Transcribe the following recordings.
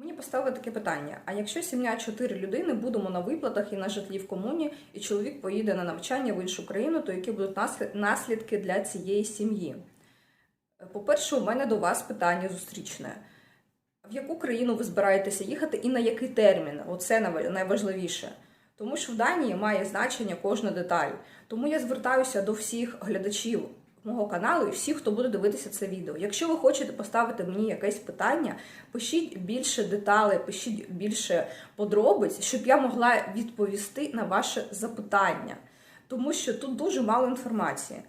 Мені поставили таке питання: а якщо сім'я чотири людини будемо на виплатах і на житлі в комуні, і чоловік поїде на навчання в іншу країну, то які будуть наслідки для цієї сім'ї? По-перше, у мене до вас питання зустрічне. В яку країну ви збираєтеся їхати і на який термін? Оце най- найважливіше. Тому що в Данії має значення кожна деталь. Тому я звертаюся до всіх глядачів мого каналу і всіх, хто буде дивитися це відео. Якщо ви хочете поставити мені якесь питання, пишіть більше деталей, пишіть більше подробиць, щоб я могла відповісти на ваше запитання. Тому що тут дуже мало інформації.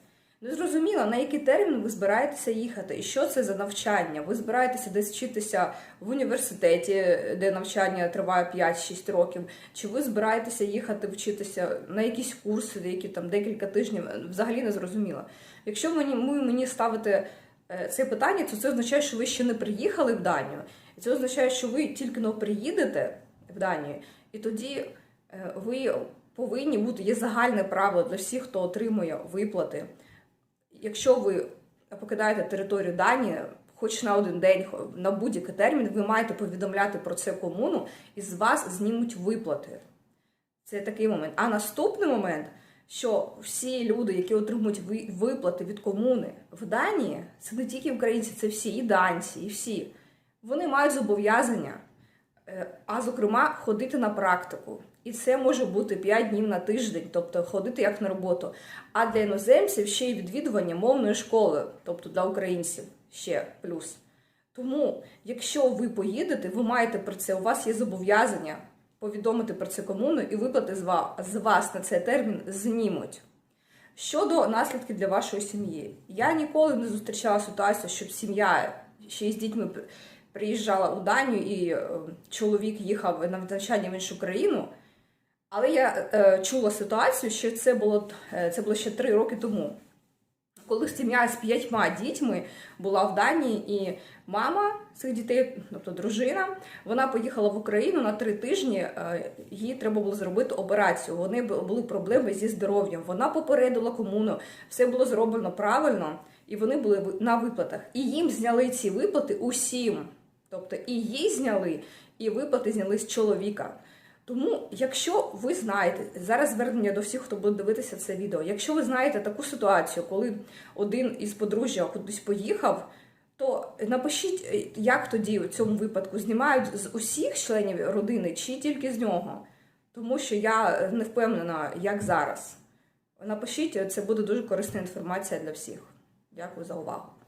Не зрозуміло, на який термін ви збираєтеся їхати, і що це за навчання. Ви збираєтеся десь вчитися в університеті, де навчання триває 5-6 років, чи ви збираєтеся їхати вчитися на якісь курси, які там декілька тижнів, взагалі не зрозуміло. Якщо мені, ви мені ставите е, це питання, то це означає, що ви ще не приїхали в Данію. І це означає, що ви тільки но приїдете в Данію, і тоді е, ви повинні бути, є загальне правило для всіх, хто отримує виплати. Якщо ви покидаєте територію Данії, хоч на один день, на будь-який термін, ви маєте повідомляти про це комуну, і з вас знімуть виплати. Це такий момент. А наступний момент, що всі люди, які отримують ви- виплати від комуни в Данії, це не тільки українці, це всі, і данці, і всі. Вони мають зобов'язання, а зокрема, ходити на практику. І це може бути 5 днів на тиждень, тобто ходити як на роботу. А для іноземців ще й відвідування мовної школи, тобто для українців ще плюс. Тому, якщо ви поїдете, ви маєте про це, у вас є зобов'язання повідомити про це комуну і виплати з ва- з вас на цей термін знімуть. Щодо наслідків для вашої сім'ї, я ніколи не зустрічала ситуацію, щоб сім'я ще й з дітьми приїжджала у Данію і е, чоловік їхав на навчання в іншу країну. Але я е, чула ситуацію, що це було, е, це було ще три роки тому. Коли сім'я з п'ятьма дітьми була в Данії, і мама цих дітей, тобто дружина, вона поїхала в Україну на три тижні. е, Їй треба було зробити операцію. Вони були проблеми зі здоров'ям. Вона попередила комуну, все було зроблено правильно, і вони були на виплатах. І їм зняли ці виплати усім. Тобто і їй зняли, і виплати зняли з чоловіка. Тому, якщо ви знаєте, зараз звернення до всіх, хто буде дивитися це відео, якщо ви знаєте таку ситуацію, коли один із подружжя кудись поїхав, то напишіть, як тоді в цьому випадку знімають з усіх членів родини чи тільки з нього. Тому що я не впевнена, як зараз. Напишіть, це буде дуже корисна інформація для всіх. Дякую за увагу.